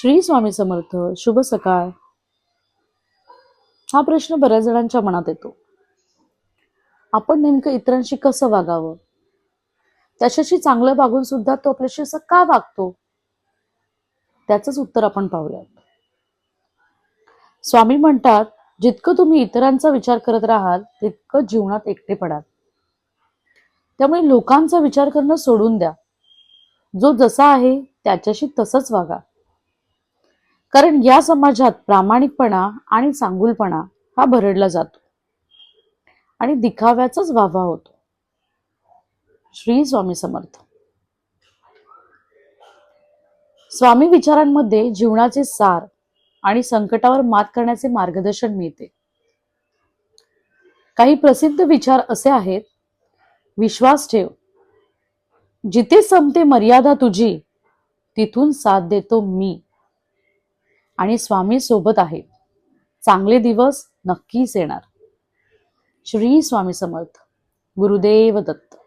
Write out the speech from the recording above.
श्री स्वामी समर्थ शुभ सकाळ. हा प्रश्न बऱ्याच जणांच्या मनात येतो. आपण नेमकं इतरांशी कसं वागावं? त्याच्याशी चांगलं वागून सुद्धा तो आपल्याशी असं का वागतो? त्याच उत्तर आपण पाहूयात. स्वामी म्हणतात जितकं तुम्ही इतरांचा विचार करत राहाल तितकं जीवनात एकटे पडाल. त्यामुळे लोकांचा विचार करणं सोडून द्या. जो जसा आहे त्याच्याशी तसंच वागा. कारण या समाजात प्रामाणिकपणा आणि चांगुलपणा हा भरडला जातो. आणि दिखाव्याचाच वावा होतो. श्री स्वामी समर्थ. स्वामी विचारांमध्ये जीवनाचे सार आणि संकटावर मात करण्याचे मार्गदर्शन मिळते. काही प्रसिद्ध विचार असे आहेत. विश्वास ठेव. जिथे संपते मर्यादा तुझी तिथून साथ देतो मी. आणि स्वामी सोबत आहेत चांगले दिवस नक्कीच येणार. श्री स्वामी समर्थ. गुरुदेव दत्त.